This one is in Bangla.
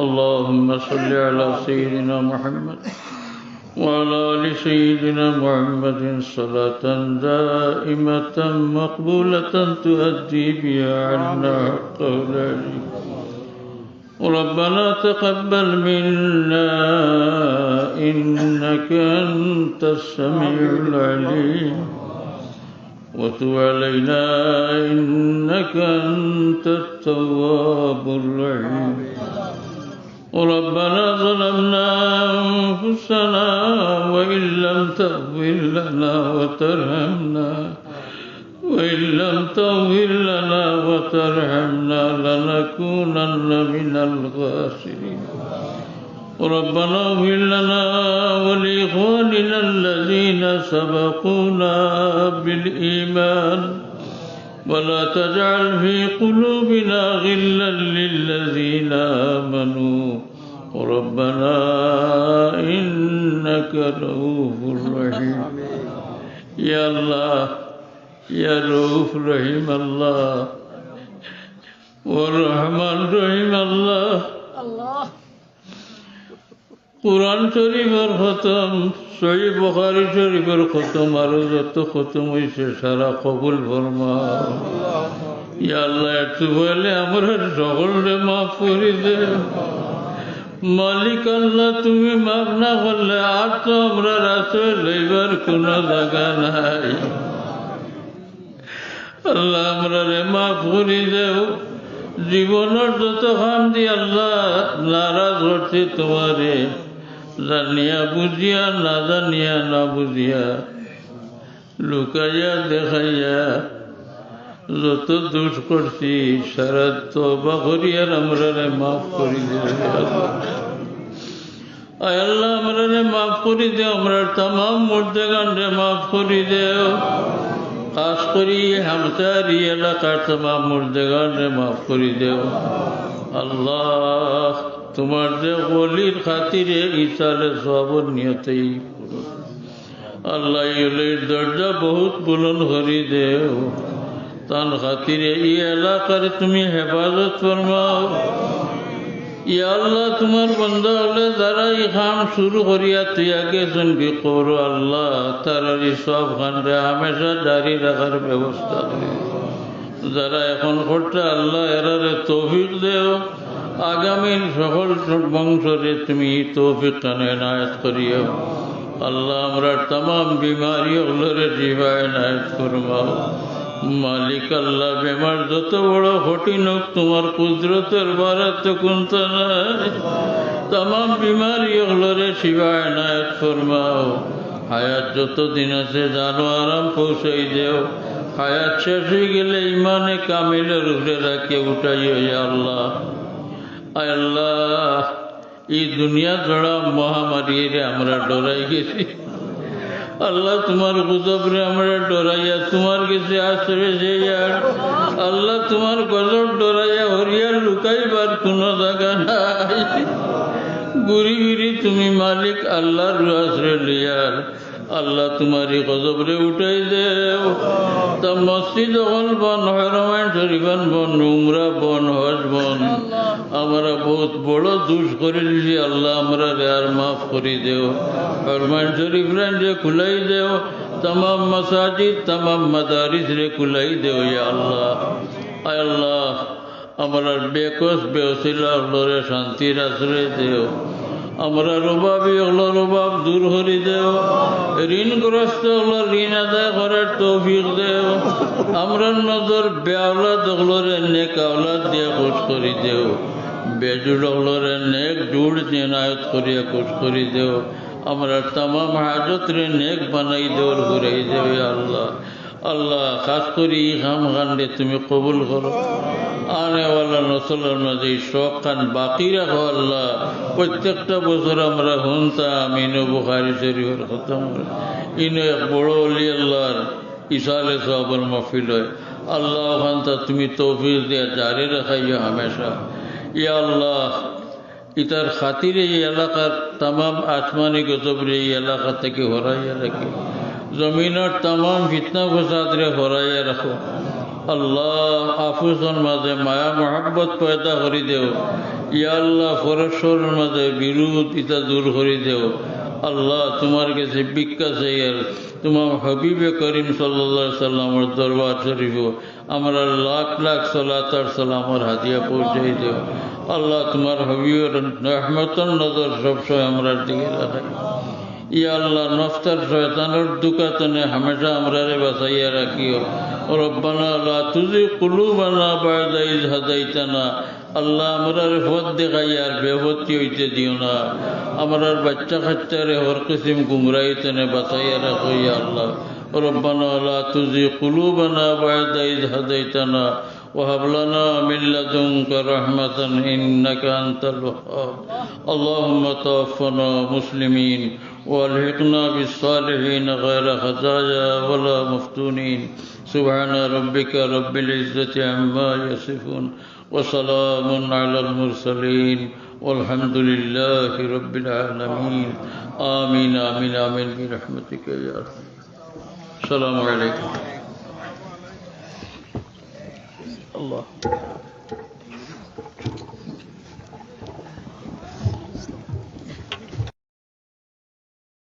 اللهم صل على سيدنا محمد وعلى آل سيدنا محمد صلاة دائمة مقبولة تؤدي بها عنا حق أولادك ربنا تقبل منا إنك أنت السميع العليم. وتب علينا إنك أنت التواب الرحيم. ربنا ظلمنا أنفسنا وإن لم تغفر لنا وترحمنا وإن لم تغفر لنا وترحمنا لنكونن من الخاسرين. ربنا اغفر لنا ولإخواننا الذين سبقونا بالإيمان. ولا تجعل في قلوبنا غلا للذين آمنوا. ربنا إنك رؤوف رحيم. يا الله يا رؤوف رحيم الله. والرحمن رحيم الله. الله. কোরআন শরীফের খতম, সহি বখারি শরীফের খতম, আরও যত খতম হয়েছে সারা কবুল ইয়া আল্লাহ, একটু বলে আমরা সকলরে মাফ করে দে। মালিক আল্লাহ, তুমি মাফ না করলে আর তো আমরা রাস্তায় লইবার কোনো জায়গা নাই। আল্লাহ আমরা রে মাফ করে দেও। জীবনের যত খান দি আল্লাহ নারাজ হচ্ছে তোমারে জানিয়া বুঝিয়া, না জানিয়া, না বুঝিয়া, লুকাইয়া দেখাইয়া যত দোষ করছি, সারা তবা করিয়ার আমরা মাফ করি আল্লাহ। আমরা মাফ করি দেও আমরা তাম মুর্দেগান রে মাফ করি দেও خاص کری ہمساری اللہ کا تمام مردگان نے معاف کری دیو اللہ تمہار دے غولیر خاطر ایسال صحابر نیتی اللہ یہ دردہ بہت بلن غری دیو تان خاطر یہ اللہ کرتمی حفاظت فرماؤ۔ আল্লাহ, তোমার বন্ধা হলে যারা এই খাম শুরু করিয়া তুই আগে শুনবি করো আল্লাহ তারা এই সব খানরে হামেশা জারি রাখার ব্যবস্থা করি। যারা এখন করছে আল্লাহ এরারে তৌফিক দেও। আগামীর সকল বংশরে তুমি তৌফিক কানে নায়ত করিও। আল্লাহ আমরা তাম বিমারি ওগুলোরে জীবায় নায়ত করবাও। মালিক আল্লাহ বেমার যত বড় কঠিন হোক, তোমার কুদরতের বারে তো কুন্ত নাই তাম বিমারি ওগুলোরে শিবায় নায়ত ফরমাও। হায়াত যত দিন আছে, জানো আরাম পৌঁছাই দেও। হায়াত শেষ হয়ে গেলে ইমানে কামিলের উপরে রাখে উঠাইও আল্লাহ। আল্লাহ, এই দুনিয়া জড়া মহামারী আমরা ডরাই গেছি। আল্লাহ তোমার গুজবরে আমরা ডরাইয়া, তোমার কাছে আশ্রয় যাইয়া আল্লাহ তোমার গজব ডরাইয়া হরিয়ার লুকাইবার কোনো জায়গা নাই। গুড়ি তুমি মালিক, আল্লাহর আশ্রয় লিয়ার। আল্লাহ তোমারই গজবরে উঠাই দেও। তা মসজিদ হল বন হরমায়ন শরীফান বন উমরা বন হজ বন। আমরা বহুত বড় দুষ করে দিছি, আল্লাহ আমরা রে আর মাফ করে দেও। হরমায়ন শরীফ যে খুলাই দেও তাম মসাজিদ তাম মাদারিস রে খুলাই দেও, ইয়া আল্লাহ। আল্লাহ। আমরা বেকস বেওসিলা হলরে শান্তির আশ্রয় দেও। আমরা রুবাবি হলো রুবাব দূর হরি দেও। ঋণগ্রস্ত হলো ঋণ আদায় করার তৌফিক দেও। আমরা নজর বেআলাদ হলরে নেক আওলাদ দিয়ে খুশ করি দেও। বেজুড় হলরে নেক জুড় জেনায়ত করিয়া খুশ করি দেও। আমরা তাম হাজত রে নেক বানাই দেওয়ার ঘুরাই দেবে আল্লাহ। আল্লাহ, খাস করি হাম খান্ডে তুমি কবুল করো। আনেওয়ালা নসলের মাঝে এই শখ খান বাকি রাখো আল্লাহ। প্রত্যেকটা বছর আমরা শুনতাম ইনো বুখারি শরীফের খতম ইনো এক বড় অলি আল্লাহর ইসালে সাহাবার মফিল হয়। আল্লাহ খান্তা তুমি তৌফিক দিয়া জারি রাখাইয়া হামেশা। ইয়া আল্লাহ, ইতার খাতিরে এই এলাকার তাম আসমানি গজবরে এই এলাকা থেকে হরাইয়া রাখি। জমিনের তাম ফিতনা ফসাদ রে হরাইয়া রাখো। আল্লাহ আফুসর মাঝে মায়া মহাব্বত পয়দা করি দেও। ইয়া আল্লাহ পরস্পরের মাঝে বিরোধ ইতা দূর করি দেও। আল্লাহ তোমার কাছে ভিক্ষা চাইয়ার তোমার হবিবে করিম সাল্লা সাল্লামর দরবার শরীফ আমরা লাখ লাখ সালাতার সালামর হাতিয়া পৌঁছাই দেও। আল্লাহ তোমার হবিবের রহমতন নজর সবসময় আমরার দিকে রাখাই یا اللہ نفتر شیطان شیطانر دکاتن ہمیشہ امرارے بسائیہ رکھیو ربنا لا تزی قلوبنا بعد از حدیتنا اللہ امرار فوت دکھا یار بے فوتی ہوئیتے دیونا امرار بچہ خچہ رہے اور قسم گمرائی تنے بسائیہ رکھو یا اللہ ربنا لا تزی قلوبنا بعد از ہدائتنا وهب لنا من لدنك رحمة إنك أنت الوهاب. اللهم توفنا مسلمين وألحقنا بالصالحين غير خزايا ولا مفتونين. سبحان ربك رب العزة عما يصفون وسلام على المرسلين والحمد لله رب العالمين. آمين آمين آمين برحمتك يا أرحم. السلام عليكم. Allah.